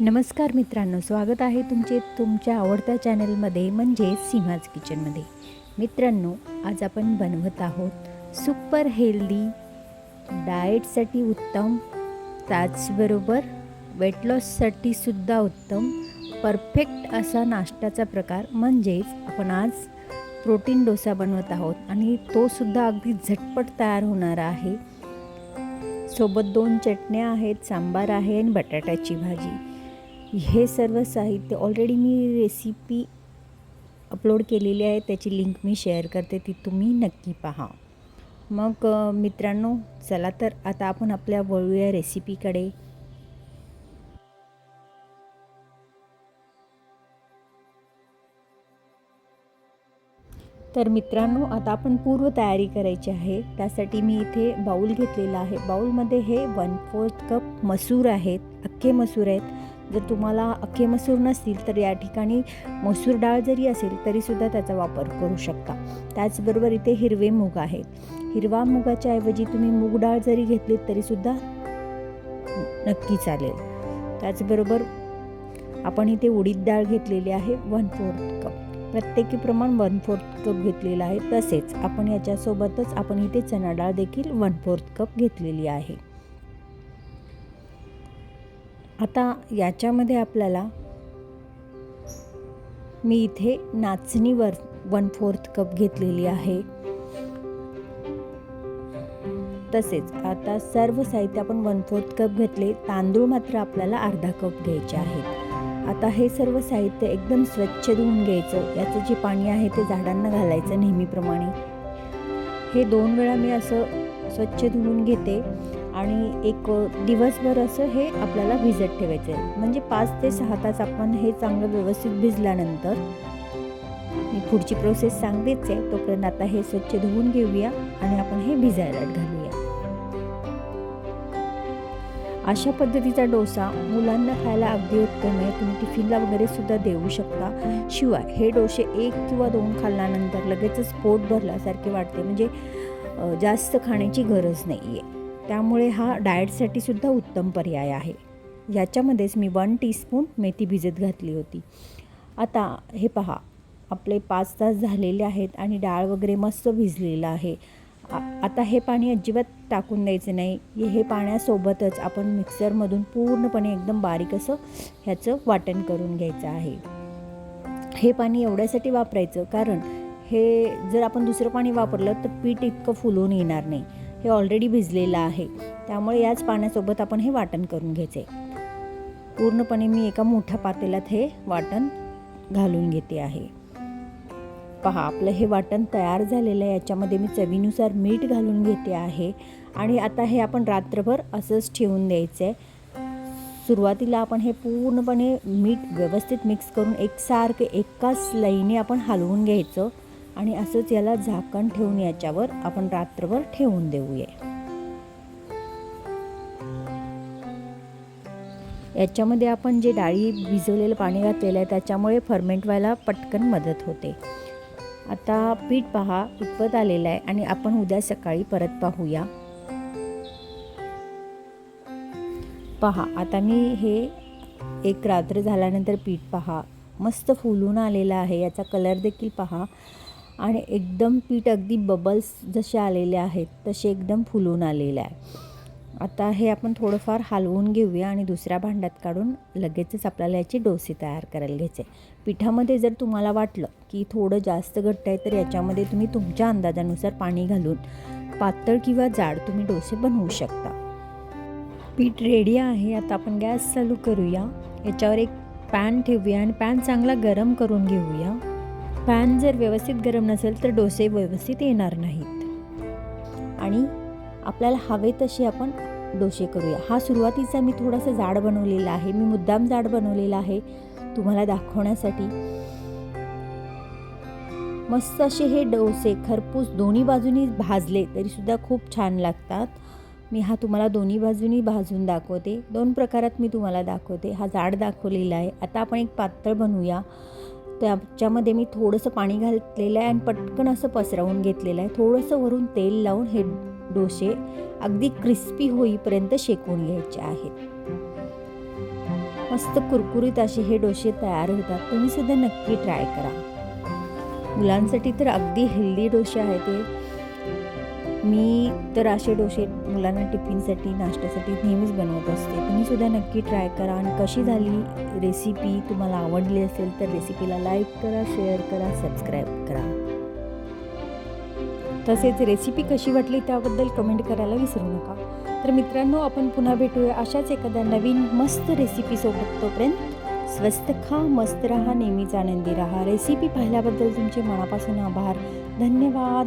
नमस्कार मित्रांनो स्वागत आहे तुमचे तुमच्या आवडत्या चॅनलमध्ये म्हणजेच सिम्हाज किचनमध्ये. मित्रांनो आज आपण बनवत आहोत सुपर हेल्दी डाएटसाठी उत्तम त्याचबरोबर वेट लॉससाठी सुद्धा उत्तम परफेक्ट असा नाश्त्याचा प्रकार म्हणजेच आपण आज प्रोटीन डोसा बनवत आहोत. आणि तो सुद्धा अगदी झटपट तयार होणारा आहे. सोबत दोन चटण्या आहेत सांबार आहे आणि बटाट्याची भाजी. हे सर्व साहित्य ऑलरेडी मी रेसिपी अपलोड केलेली आहे. त्याची लिंक मी शेअर करते. ती तुम्ही नक्की पहा. मग मित्रांनो चला तर आता आपण आपल्या वळूया रेसिपीकडे तर मित्रांनो आता आपण पूर्व तयारी करायची आहे. त्यासाठी मी इथे बाऊल घेतलेला आहे. बाऊलमध्ये हे वन फोर्थ कप मसूर आहेत. अख्खे मसूर आहेत. जर तुम्हाला अख्खे मसूर नसतील तर या ठिकाणी मसूर डाळ जरी असेल तरीसुद्धा त्याचा वापर करू शकता. त्याचबरोबर इथे हिरवे मूग आहेत. हिरवा मुगाच्या ऐवजी तुम्ही मूग डाळ जरी घेतलीत तरीसुद्धा नक्की चालेल. त्याचबरोबर आपण इथे उडीद डाळ घेतलेली आहे वन फोर्थ कप प्रत्येकी प्रमाण वन फोर्थ कप घेतलेला आहे. तसेच आपण याच्यासोबतच आपण इथे चणा डाळ देखील वन फोर्थ कप घेतलेली आहे. आता याच्यामध्ये आपल्याला मी इथे नाचणीवर वन फोर्थ कप घेतलेली आहे. तसेच आता सर्व साहित्य आपण वन फोर्थ कप घेतले तांदूळ मात्र आपल्याला अर्धा कप घ्यायचे आहेत. आता हे सर्व साहित्य एकदम स्वच्छ धुवून घ्यायचं. याचं जे पाणी आहे ते झाडांना घालायचं नेहमीप्रमाणे. हे दोन वेळा मी असं स्वच्छ धुवून घेते. आणि एक दिवसभर असं हे आपल्याला भिजत ठेवायचं आहे म्हणजे पाच ते सहा तास आपण हे चांगलं व्यवस्थित भिजल्यानंतर मी पुढची प्रोसेस सांगतेच आहे. तोपर्यंत आता हे स्वच्छ धुवून घेऊया आणि आपण हे भिजायला घालूया. अशा पद्धतीचा डोसा मुलांना खायला अगदी उत्तम आहे. तुम्ही टिफिनला वगैरे सुद्धा देऊ शकता. शिवाय हे डोसे एक किंवा दोन खाल्ल्यानंतर लगेचच पोट भरल्यासारखे वाटते. म्हणजे जास्त खाण्याची गरज नाही आहे त्यामुळे हा डाएटसाठी सुद्धा उत्तम पर्याय आहे. याच्यामध्येच मी वन टीस्पून मेथी भिजत घातली होती. आता हे पहा आपले पाच तास झालेले आहेत आणि डाळ वगैरे मस्त भिजलेलं आहे. आता हे पाणी अजिबात टाकून द्यायचं नाही. हे पाण्यासोबतच आपण मिक्सरमधून पूर्णपणे एकदम बारीक असं ह्याचं वाटण करून घ्यायचं आहे. हे पाणी एवढ्यासाठी वापरायचं कारण हे जर आपण दुसरं पाणी वापरलं तर पीठ इतकं फुलून येणार नाही. हे ऑलरेडी भिजलेलं आहे. त्यामुळे याच पाण्यासोबत आपण हे वाटण करून घ्यायचे. पूर्णपणे मी एका मोठ्या पातेल्यात हे वाटण घालून घेते आहे. पहा आपलं हे वाटण तयार झालेलं आहे. याच्यामध्ये मी चवीनुसार मीठ घालून घेते आहे. आणि आता हे आपण रात्रभर असंच ठेवून द्यायचं आहे. सुरुवातीला आपण हे पूर्णपणे मीठ व्यवस्थित मिक्स करून एकसारखे एकाच लईने आपण हलवून घ्यायचं. आणि असंच याला झाकण ठेवून याच्यावर आपण रात्रभर ठेवून देऊया. याच्यामध्ये आपण जे डाळी भिजवलेलं पाणी घातलेलं आहे त्याच्यामुळे फर्मेंट व्हायला पटकन मदत होते. आता पीठ पहा इतपत आलेलं आहे आणि आपण उद्या सकाळी परत पाहूया. पहा आता मी हे एक रात्र झाल्यानंतर पीठ पहा. मस्त फुलून आलेलं आहे याचा कलर देखील पहा. आणि एकदम पीठ अगदी बबल्स जसे आलेले आहेत तसे एकदम फुलून आलेले आहे. आता हे आपण थोडंफार हलवून घेऊया आणि दुसऱ्या भांड्यात काढून लगेचच आपल्याला याचे डोसे तयार करायला घ्यायचे. पिठामध्ये जर तुम्हाला वाटलं की थोडं जास्त घट्ट आहे तर याच्यामध्ये तुम्ही तुमच्या अंदाजानुसार पाणी घालून पातळ किंवा जाड तुम्ही डोसे बनवू शकता. पीठ रेडी आहे. आता आपण गॅस चालू करूया. याच्यावर एक पॅन ठेवूया आणि पॅन चांगला गरम करून घेऊया. पॅन जर व्यवस्थित गरम नसेल तर डोसे व्यवस्थित येणार नाहीत. आणि आपल्याला हवे तसे आपण डोसे करूया. हा सुरुवातीचा मी थोडासा जाड बनवलेला आहे. मी मुद्दाम जाड बनवलेला आहे तुम्हाला दाखवण्यासाठी. मस्त असे हे डोसे खरपूस दोन्ही बाजूनी भाजले तरीसुद्धा खूप छान लागतात. मी हा तुम्हाला दोन्ही बाजूनी भाजून दाखवते. दोन प्रकारात मी तुम्हाला दाखवते. हा जाड दाखवलेला आहे. आता आपण एक पातळ बनवूया. त्याच्यामध्ये मी थोडंसं पाणी घातलेलं आहे आणि पटकन असं पसरवून घेतलेलं आहे. थोडंसं वरून तेल लावून हे डोसे अगदी क्रिस्पी होईपर्यंत शेकून घ्यायचे आहेत. मस्त कुरकुरीत असे हे डोसे तयार होतात. तुम्ही सुद्धा नक्की ट्राय करा. मुलांसाठी तर अगदी हेल्दी डोसे आहे ते मी तर असे डोसे मुलांना टिफिनसाठी नाश्त्यासाठी नेहमीच बनवत असते. तुम्हीसुद्धा नक्की ट्राय करा आणि कशी झाली रेसिपी तुम्हाला आवडली असेल तर रेसिपीला लाईक करा शेअर करा सबस्क्राईब करा. तसेच रेसिपी कशी वाटली त्याबद्दल कमेंट करायला विसरू नका. तर मित्रांनो आपण पुन्हा भेटूया अशाच एखाद्या नवीन मस्त रेसिपीसोबत तोपर्यंत स्वस्त खा मस्त राहा नेहमीच आनंदी राहा. रेसिपी पाहिल्याबद्दल तुमचे मनापासून आभार. धन्यवाद.